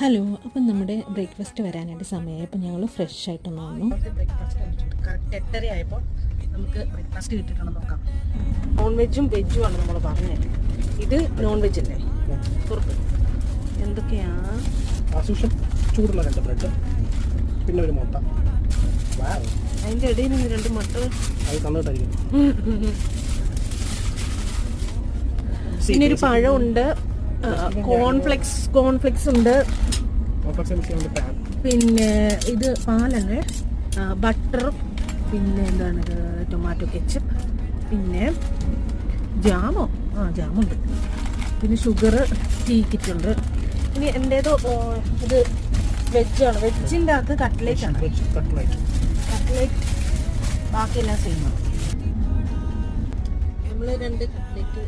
Hello അപ്പം നമ്മുടെ breakfast വരാനായിട്ട് സമയമായി അപ്പം ഞങ്ങൾ ഫ്രഷ് ആയിട്ടൊന്ന് വന്നു എട്ടര ആയപ്പോൾ നമുക്ക് ബ്രേക്ക്ഫാസ്റ്റ് കിട്ടിയിട്ടുണ്ടോ നോക്കാം. നോൺ വെജും വെജും ആണ് നമ്മൾ പറഞ്ഞത്. ഇത് നോൺ വെജ് അല്ലേ? കുറുക്ക് എന്തൊക്കെയാ? ചൂടുള്ള രണ്ട് ബ്രെഡ് പിന്നെ ഒരു മുട്ട. അതിന്റെ ഇടയിൽ നിന്ന് രണ്ട് മുട്ട. അത് തന്നിട്ടായിരിക്കും. പിന്നെ ഒരു പഴമുണ്ട്. കോൺഫ്ലെക്സ് കോൺഫ്ലെക്സ് ഉണ്ട്. പിന്നെ ഇത് പാലല്ലേ? ബട്ടർ പിന്നെ എന്താണ് ടൊമാറ്റോ കെച്ചപ്പ് പിന്നെ ജാമോ. ആ ജാമുണ്ട്. പിന്നെ ഷുഗർ ടീ കിറ്റുണ്ട് ഇനി എന്റേതോ ഇത് വെജാണ് വെജിന്റെ അകത്ത് കട്ട്ലേറ്റ് ആണ്. കട്ട്ലൈറ്റ് കട്ട്ലേറ്റ് ബാക്കിയെല്ലാം സെയിമാണ് നമ്മൾ രണ്ട് കട്ട്ലേറ്റ്